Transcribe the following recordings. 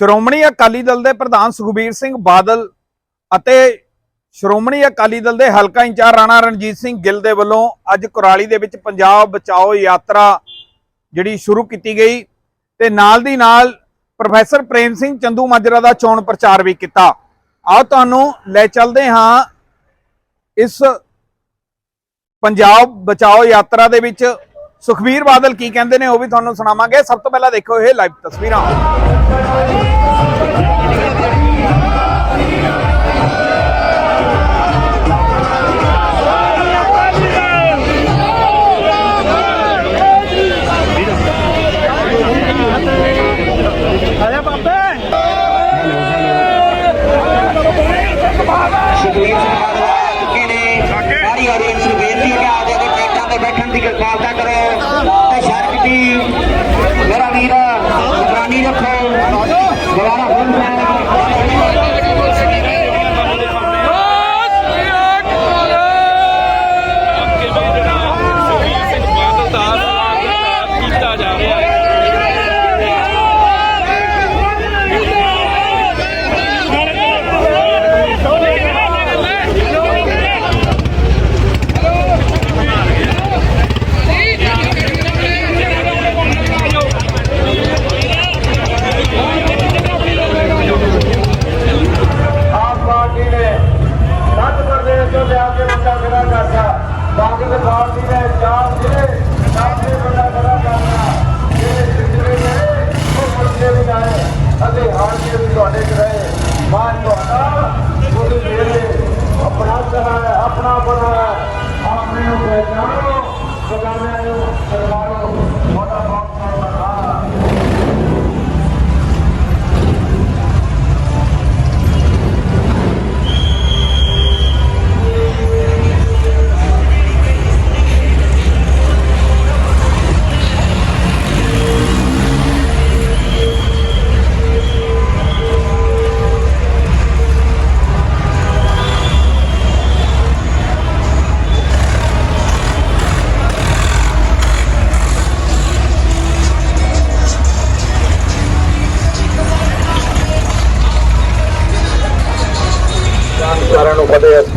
ਸ਼੍ਰੋਮਣੀ ਅਕਾਲੀ ਦਲ ਦੇ ਪ੍ਰਧਾਨ ਸੁਖਬੀਰ ਸਿੰਘ ਬਾਦਲ ਅਤੇ ਸ਼੍ਰੋਮਣੀ ਅਕਾਲੀ ਦਲ ਦੇ ਹਲਕਾ ਇੰਚਾਰਜ ਰਾਣਾ ਰਣਜੀਤ ਸਿੰਘ ਗਿੱਲ ਦੇ ਵੱਲੋਂ ਅੱਜ ਕੁਰਾਲੀ ਦੇ ਵਿੱਚ ਪੰਜਾਬ ਬਚਾਓ ਯਾਤਰਾ ਜਿਹੜੀ ਸ਼ੁਰੂ ਕੀਤੀ ਗਈ ਤੇ ਨਾਲ ਦੀ ਨਾਲ ਪ੍ਰੋਫੈਸਰ ਪ੍ਰੇਮ ਸਿੰਘ ਚੰਦੂ ਮਾਜਰਾ ਦਾ ਚੋਣ ਪ੍ਰਚਾਰ ਵੀ ਕੀਤਾ। ਆਓ ਤੁਹਾਨੂੰ ਲੈ ਚੱਲਦੇ ਹਾਂ ਇਸ ਪੰਜਾਬ ਬਚਾਓ ਯਾਤਰਾ ਦੇ ਵਿੱਚ ਸੁਖਬੀਰ ਬਾਦਲ ਕੀ ਕਹਿੰਦੇ ਨੇ ਉਹ ਵੀ ਤੁਹਾਨੂੰ ਸੁਣਾਵਾਂਗੇ। ਸਭ ਤੋਂ ਪਹਿਲਾਂ ਦੇਖੋ ਇਹ ਲਾਈਵ ਤਸਵੀਰਾਂ।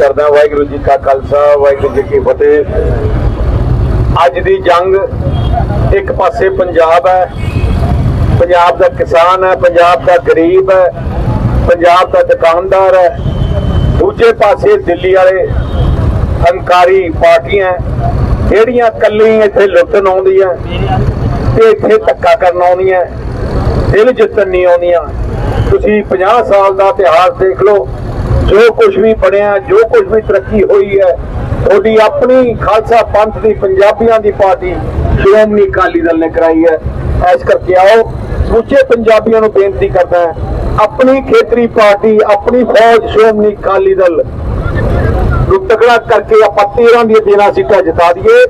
ਕਰਦਾ ਵਾਹਿਗੁਰੂ ਜੀ ਕਾ ਖਾਲਸਾ, ਵਾਹਿਗੁਰੂ ਜੀ ਕੀ ਫਤਿਹ। ਅੱਜ ਦੀ ਜੰਗ ਇੱਕ ਪਾਸੇ ਪੰਜਾਬ ਹੈ, ਪੰਜਾਬ ਦਾ ਕਿਸਾਨ ਹੈ, ਪੰਜਾਬ ਦਾ ਗਰੀਬ ਹੈ, ਪੰਜਾਬ ਦਾ ਦੁਕਾਨਦਾਰ ਹੈ। ਦੂਜੇ ਪਾਸੇ ਦਿੱਲੀ ਵਾਲੇ ਹੰਕਾਰੀ ਪਾਰਟੀਆਂ ਜਿਹੜੀਆਂ ਕੱਲੀ ਇੱਥੇ ਲੁੱਟਣ ਆਉਂਦੀਆਂ ਤੇ ਇੱਥੇ ਧੱਕਾ ਕਰਨ ਆਉਂਦੀਆਂ, ਦਿਲ ਜਿੱਤਣ ਨਹੀਂ ਆਉਂਦੀਆਂ। ਤੁਸੀਂ 50 ਸਾਲ ਦਾ ਇਤਿਹਾਸ ਦੇਖ ਲਓ ਜੋ ਕੁਝ ਵੀ ਬਣਿਆ, ਜੋ ਕੁਝ ਵੀ ਤਰੱਕੀ ਹੋਈ ਹੈ ਤੁਹਾਡੀ ਆਪਣੀ ਖਾਲਸਾ ਪੰਥ ਦੀ, ਪੰਜਾਬੀਆਂ ਦੀ ਪਾਰਟੀ ਸ਼੍ਰੋਮਣੀ ਅਕਾਲੀ ਦਲ ਨੇ ਕਰਾਈ ਹੈ। ਐਸ ਕਰਕੇ ਆਓ, ਸਮੁੱਚੇ ਪੰਜਾਬੀਆਂ ਨੂੰ ਬੇਨਤੀ ਕਰਦਾ ਆਪਣੀ ਖੇਤਰੀ ਪਾਰਟੀ, ਆਪਣੀ ਫੌਜ ਸ਼੍ਰੋਮਣੀ ਅਕਾਲੀ ਦਲ ਨੂੰ ਤਕੜਾ ਕਰਕੇ ਆਪਾਂ 13 ਦੀਆਂ 13 ਸੀਟਾਂ ਜਿਤਾ ਦਈਏ।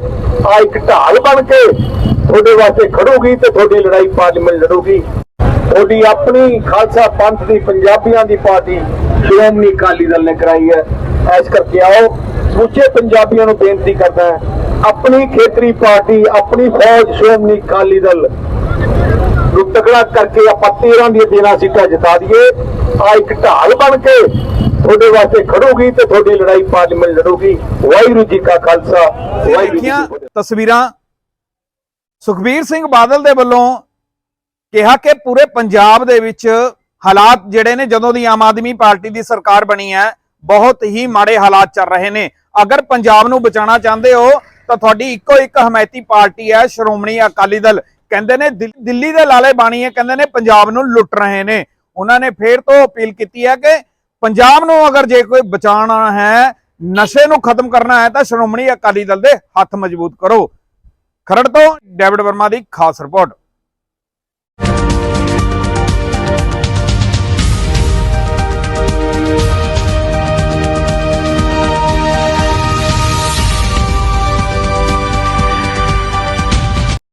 ਆ ਇੱਕ ਢਾਲ ਬਣ ਕੇ ਤੁਹਾਡੇ ਵਾਸਤੇ ਖੜੂਗੀ ਤੇ ਤੁਹਾਡੀ ਲੜਾਈ ਪਾਰਲੀਮੈਂਟ ਲੜੂਗੀ। ਤੁਹਾਡੀ ਆਪਣੀ ਖਾਲਸਾ ਪੰਥ ਦੀ, ਪੰਜਾਬੀਆਂ ਦੀ ਪਾਰਟੀ ਸ਼੍ਰੋਮਣੀ ਅਕਾਲੀ ਦਲ ਨੇ ਕਰਾਈ ਹੈ। ਐਸ ਕਰਕੇ ਆਓ ਸਮੁੱਚੇ ਪੰਜਾਬੀਆਂ ਨੂੰ ਬੇਨਤੀ ਕਰਦਾ ਹੈ ਆਪਣੀ ਖੇਤਰੀ ਪਾਰਟੀ ਆਪਣੀ ਫੌਜ ਸ਼੍ਰੋਮਣੀ ਅਕਾਲੀ ਦਲ ਨੂੰ ਤਕੜਾ ਕਰਕੇ ਆਪਾਂ 13 ਦੀਆਂ 13 ਸੀਟਾਂ ਜਿਤਾ ਦਈਏ। ਆ ਇੱਕ ਢਾਲ ਬਣ ਕੇ ਤੁਹਾਡੇ ਵਾਸਤੇ ਖੜੂਗੀ ਤੇ ਤੁਹਾਡੀ ਲੜਾਈ ਪਾਰਲੀਮੈਂਟ ਲੜੂਗੀ। ਵਾਹਿਗੁਰੂ ਜੀ ਕਾ ਖਾਲਸਾ ਵਾਹਿਗੁਰੂ ਜੀ ਤਸਵੀਰਾਂ ਸੁਖਬੀਰ ਸਿੰਘ ਬਾਦਲ ਦੇ ਵੱਲੋਂ ਕਿਹਾ ਕਿ ਪੂਰੇ ਪੰਜਾਬ ਦੇ ਵਿੱਚ ਹਾਲਾਤ ਜਿਹੜੇ ਨੇ, ਜਦੋਂ ਦੀ ਆਮ ਆਦਮੀ ਪਾਰਟੀ ਦੀ ਸਰਕਾਰ ਬਣੀ ਹੈ, ਬਹੁਤ ਹੀ ਮਾੜੇ ਹਾਲਾਤ ਚੱਲ ਰਹੇ ਨੇ। ਅਗਰ ਪੰਜਾਬ ਨੂੰ ਬਚਾਉਣਾ ਚਾਹੁੰਦੇ ਹੋ, ਤਾਂ ਤੁਹਾਡੀ ਇੱਕੋ ਇੱਕ ਹਮਾਇਤੀ ਪਾਰਟੀ ਹੈ, ਸ਼੍ਰੋਮਣੀ ਅਕਾਲੀ ਦਲ। ਕਹਿੰਦੇ ਨੇ, ਦਿਲ- ਦਿੱਲੀ ਦੇ ਲਾਲੇ ਬਾਣੀ ਹੈ, ਕਹਿੰਦੇ ਨੇ, ਪੰਜਾਬ ਨੂੰ ਲੁੱਟ ਰਹੇ ਨੇ। ਉਹਨਾਂ ਨੇ ਫੇਰ ਤੋਂ ਅਪੀਲ ਕੀਤੀ ਹੈ ਕਿ ਪੰਜਾਬ ਨੂੰ ਅਗਰ ਜੇ ਕੋਈ ਬਚਾਉਣਾ ਹੈ, ਨਸ਼ੇ ਨੂੰ ਖਤਮ ਕਰਨਾ ਹੈ, ਤਾਂ ਸ਼੍ਰੋਮਣੀ ਅਕਾਲੀ ਦਲ ਦੇ ਹੱਥ ਮਜ਼ਬੂਤ ਕਰੋ। ਖਰੜ ਤੋਂ ਡੇਵਿਡ ਵਰਮਾ ਦੀ ਖਾਸ ਰਿਪੋਰਟ।